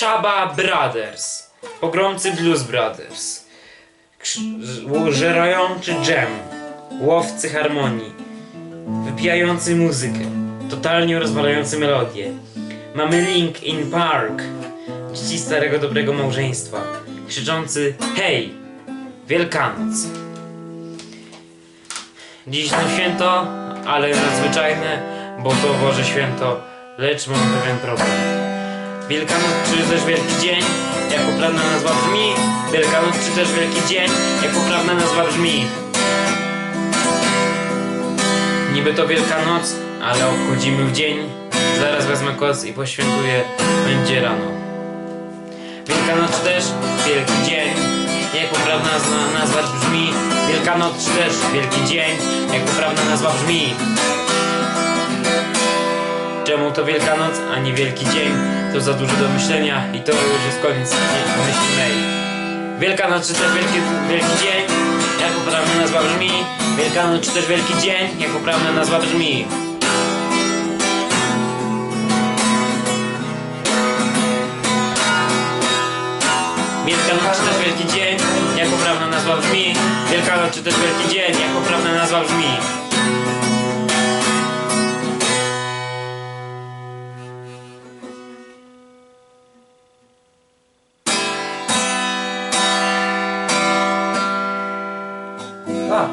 Chaba Brothers. Pogromcy Blues Brothers. Żerający dżem. Łowcy harmonii. Wypijający muzykę. Totalnie rozwalający melodię. Mamy Link in Park. Dzieci starego dobrego małżeństwa. Krzyczący hej! Wielkanoc. Dziś no święto, ale nadzwyczajne, bo to Boże Święto, lecz mam pewien problem. Wielkanoc czy też Wielki Dzień, jak poprawna nazwa brzmi? Wielkanoc czy też Wielki Dzień, jak poprawna nazwa brzmi? Niby to Wielkanoc, ale obchodzimy w dzień. Zaraz wezmę koc i poświętuję, będzie rano. Wielkanoc czy też Wielki Dzień, jak poprawna nazwa, nazwa brzmi? Wielkanoc czy też Wielki Dzień, jak poprawna nazwa brzmi? Czemu to Wielkanoc, a nie Wielki Dzień? To za dużo do myślenia i to już jest koniec nie- myśli mej. Wielkanoc czy też Wielki, Wielki Dzień, jak poprawna nazwa brzmi? Wielkanoc czy też Wielki Dzień, jak poprawna nazwa brzmi? Wielkanoc czy też Wielki Dzień, jak poprawna nazwa brzmi? Wielkanoc czy też Wielki Dzień, jak poprawna nazwa brzmi? が